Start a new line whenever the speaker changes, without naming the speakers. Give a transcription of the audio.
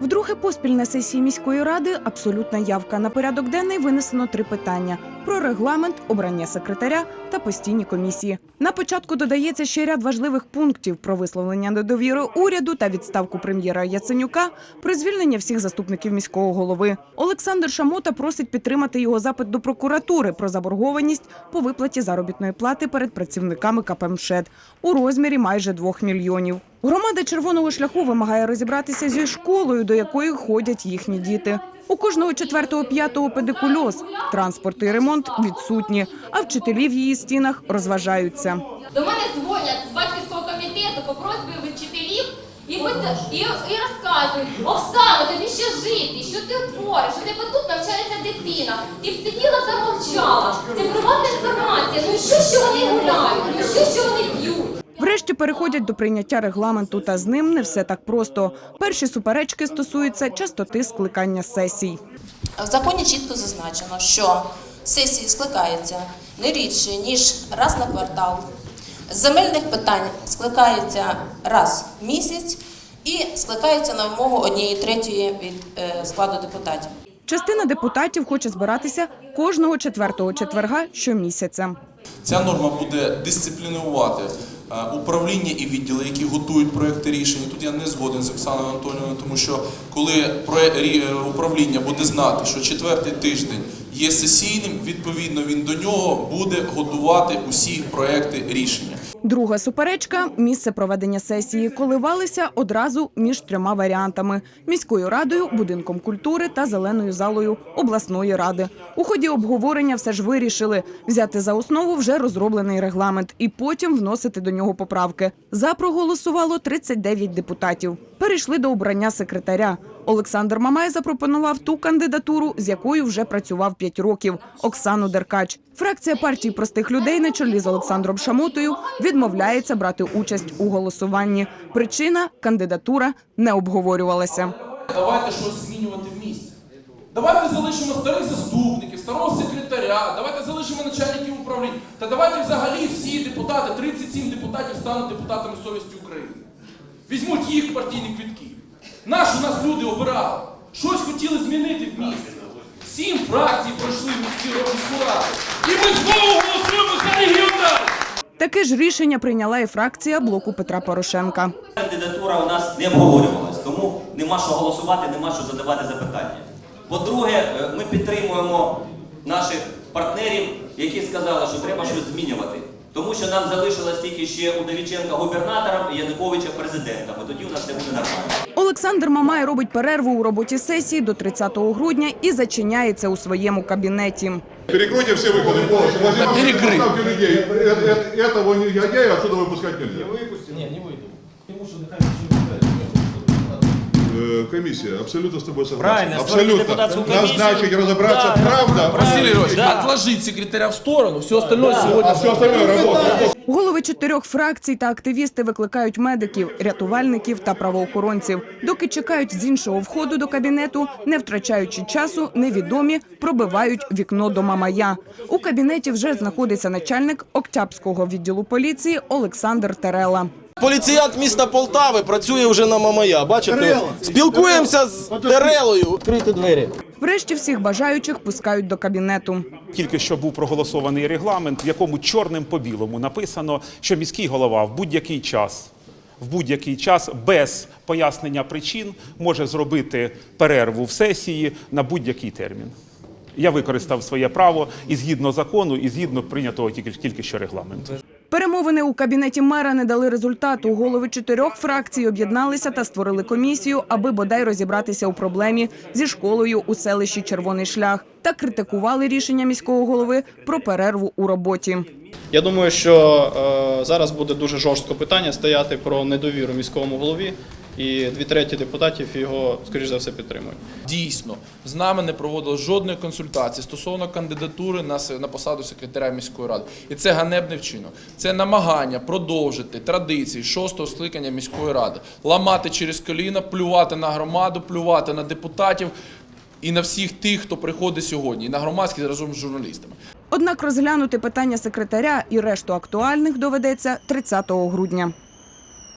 Вдруге поспіль на сесії міської ради абсолютна явка. На порядок денний винесено три питання: про регламент, обрання секретаря та постійні комісії. На початку додається ще ряд важливих пунктів про висловлення недовіри уряду та відставку прем'єра Яценюка, про звільнення всіх заступників міського голови. Олександр Шамота просить підтримати його запит до прокуратури про заборгованість по виплаті заробітної плати перед працівниками КП «МШЕД» у розмірі майже 2 мільйонів. Громада червоного шляху вимагає розібратися зі школою, до якої ходять їхні діти. У кожного четвертого-п'ятого педикульоз, транспорт і ремонт відсутні, а вчителі в її стінах розважаються.
До мене дзвонять з батьківського комітету по просьбі вчителів і, і, і розказують, Оксана, тобі ще жити, що ти твориш, у тебе тут навчається дитина. Ти б сиділа та мовчала. Це приватна інформація. Ну що, що вони гуляють? Ну що, що вони п'ють?
Врешті переходять до прийняття регламенту, та з ним не все так просто. Перші суперечки стосуються частоти скликання сесій.
В законі чітко зазначено, що сесії скликаються не рідше, ніж раз на квартал. З земельних питань скликаються раз в місяць і скликаються на вимогу однієї третьої від е, складу депутатів.
Частина депутатів хоче збиратися кожного четвертого четверга щомісяця.
Ця норма буде дисциплінувати управління і відділи, які готують проекти рішень. Тут я не згоден з Оксаною Анатолійовною, тому що коли рі- е, управління буде знати, що четвертий тиждень є сесійним, відповідно він до нього буде готувати усі проекти рішення.
Друга суперечка місце проведення сесії коливалися одразу між трьома варіантами: міською радою, будинком культури та зеленою залою обласної ради. У ході обговорення все ж вирішили взяти за основу вже розроблений регламент і потім вносити до нього поправки. За проголосувало 39 депутатів. Перейшли до обрання секретаря. Олександр Мамай запропонував ту кандидатуру, з якою вже працював 5 років Оксану Деркач. Фракція партії простих людей на чолі з Олександром Шамотою відмовляється брати участь у голосуванні. Причина кандидатура не обговорювалася.
Давайте щось змінювати в місті. Давайте залишимо старих заступників, старого секретаря, давайте залишимо начальників управління. Та давайте взагалі всі депутати, 37 депутатів стануть депутатами совісті України. Візьмуть їх партійні квітки. Наші нас люди обирали. Щось хотіли змінити в місті. Сім фракцій пройшли в міській міську раду. І ми знову голосуємо за регіонал.
Таке ж рішення прийняла і фракція блоку Петра Порошенка.
Кандидатура у нас не обговорювалась, тому нема що голосувати, нема що задавати запитання. По-друге, е, ми підтримуємо наших партнерів, які сказали, що треба щось змінювати. Тому що нам залишилось тільки ще Удовіченка губернатором і Януковича президентом. І тоді у нас все буде нормально.
Олександр Мамай робить перерву у роботі сесії до 30 грудня і зачиняється у своєму кабінеті.
Перекройте все выходы полностью. Возьми машину,
перекрыть.
поставьте людей. Э- э- Этого негодяя отсюда выпускать нельзя.
Не, не выйду. Потому что нехай ничего не
Э, Комиссия, абсолютно с тобой согласен.
Правильно, створить
абсолютно.
депутатскую комиссию.
Назначить, разобраться,
Да,
правда.
Василий Львович,
Да.
отложить секретаря в сторону, все остальное сегодня
А все остальное работа.
Голови чотирьох фракцій та активісти викликають медиків, рятувальників та правоохоронців. Доки чекають з іншого входу до кабінету, не втрачаючи часу, невідомі пробивають вікно до Мамая. У кабінеті вже знаходиться начальник Октябрського відділу поліції Олександр Терела.
Поліціянт міста Полтави працює вже на Мамая. Бачите, спілкуємося з Терелою. Відкрити двері.
Врешті всіх бажаючих пускають до кабінету.
Тільки що був проголосований регламент, в якому чорним по білому написано, що міський голова в будь-який час. В будь-який час без пояснення причин може зробити перерву в сесії на будь-який термін. Я використав своє право і згідно закону, і згідно прийнятого тільки, тільки що регламенту.
Перемовини у кабінеті мера не дали результату. Голови чотирьох фракцій об'єдналися та створили комісію, аби бодай розібратися у проблемі зі школою у селищі Червоний шлях та критикували рішення міського голови про перерву у роботі.
Я думаю, що е, зараз буде дуже жорстко питання стояти про недовіру міському голові, і дві треті депутатів його, скоріш за все, підтримують.
Дійсно, з нами не проводили жодної консультації стосовно кандидатури на, на посаду секретаря міської ради. І це ганебний вчинок. Це намагання продовжити традиції шостого скликання міської ради, ламати через коліна, плювати на громаду, плювати на депутатів і на всіх тих, хто приходить сьогодні, і на громадськість разом з журналістами.
Однак розглянути питання секретаря і решту актуальних доведеться 30 грудня.